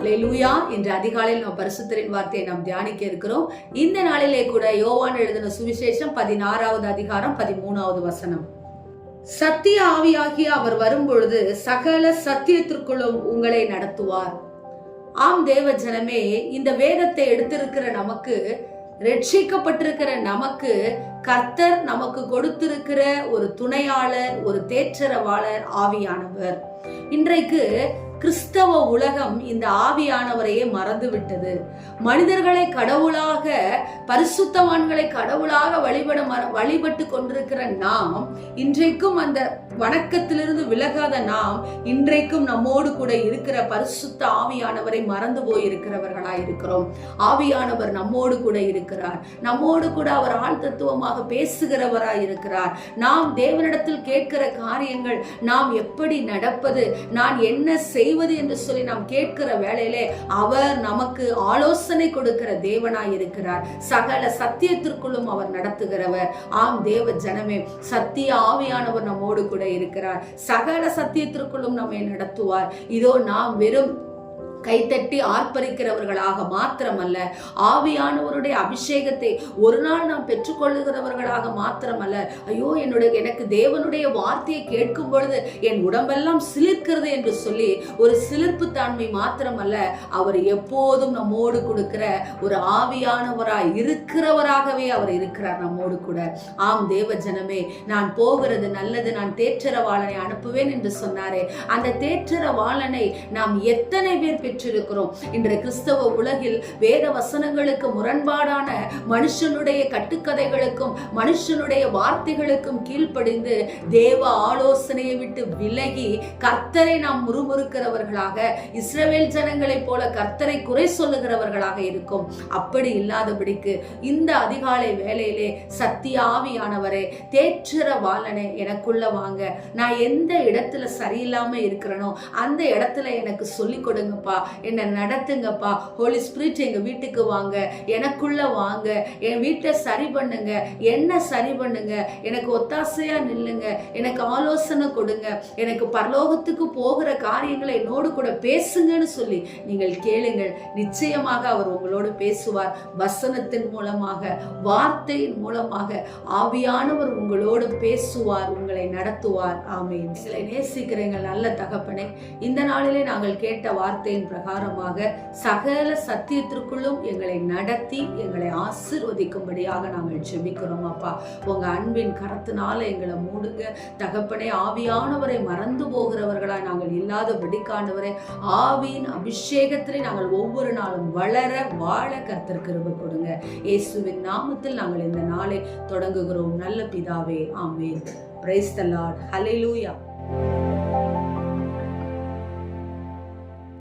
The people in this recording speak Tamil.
ஹalleluya இன்று அதிகாலையில் நம்ம பரிசுத்தரின் வார்த்தையை நாம் தியானிக்க இருக்கிறோம். இந்த நாளிலே கூட யோவான் எழுதின சுவிசேஷம் பதினாறாவது அதிகாரம் பதிமூணாவது வசனம். சத்திய ஆவியாகிய அவர் வரும்பொழுது சகல சத்தியத்திற்குள்ளும் உங்களை நடத்துவார். ஆம் தேவ ஜனமே இந்த வேதத்தை எடுத்திருக்கிற நமக்கு ரட்சிக்கப்பட்டிருக்கிற நமக்கு கர்த்தர் நமக்கு கொடுத்திருக்கிற ஒரு துணையாளர் ஒரு தேற்றரவாளர் ஆவியானவர். இன்றைக்கு கிறிஸ்தவ உலகம் இந்த ஆவியானவரையே மறந்து விட்டது மனிதர்களை கடவுளாக பரிசுத்தவான்களை கடவுளாக வழிபட வழிபட்டு கொண்டிருக்கிற நாம் இன்றைக்கும் அந்த வணக்கத்திலிருந்து விலகாத நாம் இன்றைக்கும் நம்மோடு கூட இருக்கிற பரிசுத்த ஆவியானவரை மறந்து போயிருக்கிறவர்களா இருக்கிறோம். ஆவியானவர் நம்மோடு கூட இருக்கிறார். நம்மோடு கூட அவர் ஆழ்தத்துவமாக பேசுகிறவரா இருக்கிறார். நாம் தேவனிடத்தில் கேட்கிற காரியங்கள் நாம் எப்படி நடப்பது? நான் என்ன செய்வது என்று சொல்லி நாம் கேட்கிற வேளையிலே அவர் நமக்கு ஆலோசனை கொடுக்கிற தேவனாய் இருக்கிறார். சகல சத்தியத்திற்குள்ளும் அவர் நடத்துகிறவர். ஆம் தேவ ஜனமே சத்திய ஆவியானவர் நம்மோடு கூட இருக்கிறார். சகல சத்தியத்திற்குள்ளும் நம்மை நடத்துவார். இதோ நாம் வெறும் கைத்தட்டி ஆர்ப்பரிக்கிறவர்களாக மாத்திரமல்ல ஆவியானவருடைய அபிஷேகத்தை ஒரு நாள் நாம் பெற்றுக்கொள்ளுகிறவர்களாக மாத்திரமல்ல. ஐயோ என்னுடைய எனக்கு தேவனுடைய வார்த்தையை கேட்கும் பொழுது என் உடம்பெல்லாம் சிலிர்க்கிறது என்று சொல்லி ஒரு சிலிர்ப்பு தன்மை மாத்திரமல்ல அவர் எப்போதும் நம்மோடு கொடுக்கிற ஒரு ஆவியானவராய் இருக்கிறவராகவே அவர் இருக்கிறார் நம்மோடு கூட. ஆம் தேவ ஜனமே நான் போகிறது நல்லது நான் தேற்றரவாளனை அனுப்புவேன் என்று சொன்னாரே. அந்த தேற்றரவாளனை நாம் எத்தனை பேர் பெற்றிருக்கிறோம். இன்று கிறிஸ்தவ உலகில் வேத வசனங்களுக்கு முரண்பாடான மனுஷனுடைய கட்டுக்கதைகளுக்கும் மனுஷனுடைய வார்த்தைகளுக்கும் கீழ்ப்படிந்து தேவ ஆலோசனையை விட்டு விலகி கர்த்தரை நாம் முறுமுறுக்கிறவர்களாக இஸ்ரவேல் ஜனங்களைப் போல கர்த்தரை குறை சொல்லுகிறவர்களாக இருக்கும். அப்படி இல்லாதபடிக்கு இந்த அதிகாலை வேலையிலே சத்திய ஆவியானவரே தேற்றர வாழனே எனக்குள்ள வாங்க. நான் எந்த இடத்துல சரியில்லாம இருக்கிறனோ அந்த இடத்துல எனக்கு சொல்லி கொடுங்கப்பா. என்னை நடத்துங்கப்பா. ஹோலி ஸ்பிரிட் எங்க வீட்டுக்கு வாங்க. எனக்குள்ள வாங்க. என் வீட்டை சரி பண்ணுங்க. என்ன சரி பண்ணுங்க. எனக்கு ஒத்தாசையா நில்லுங்க. எனக்கு ஆலோசனை கொடுங்க. எனக்கு பரலோகத்துக்கு போகிற காரியங்களை என்னோடு கூட பேசுங்கன்னு சொல்லி நீங்கள் கேளுங்கள். நிச்சயமாக அவர் உங்களோடு பேசுவார். வசனத்தின் மூலமாக வார்த்தையின் மூலமாக ஆவியானவர் உங்களோடு பேசுவார் உங்களை நடத்துவார். ஆமேன். சில நேசிக்கிறீங்கள் நல்ல தகப்பனே. இந்த நாளிலே நாங்கள் கேட்ட வார்த்தையின் பிரகாரமாக சகல சத்தியத்திற்குள்ளும் எங்களை நடத்தி எங்களை ஆசிர்வதிக்கும்படியாக நாங்கள் ஜெபிக்கிறோம் அப்பா. உங்க அன்பின் கரத்தினால எங்களை மூடுங்க. தகப்பனே ஆவியானவரை மறந்து போகிறவர்களாய் நாங்கள் இல்லாத வெடிக்காண்டவரை ஆவியின் அபிஷேகத்திலே நாங்கள் ஒவ்வொரு நாளும் வளர வாழ கர்த்தர் கொடுங்க. இயேசுவின் நாமத்தில் நாங்கள் இந்த நாளை தொடங்குகிறோம். நல்ல பிதாவே ஆமே பிரைஸ் த லார்ட்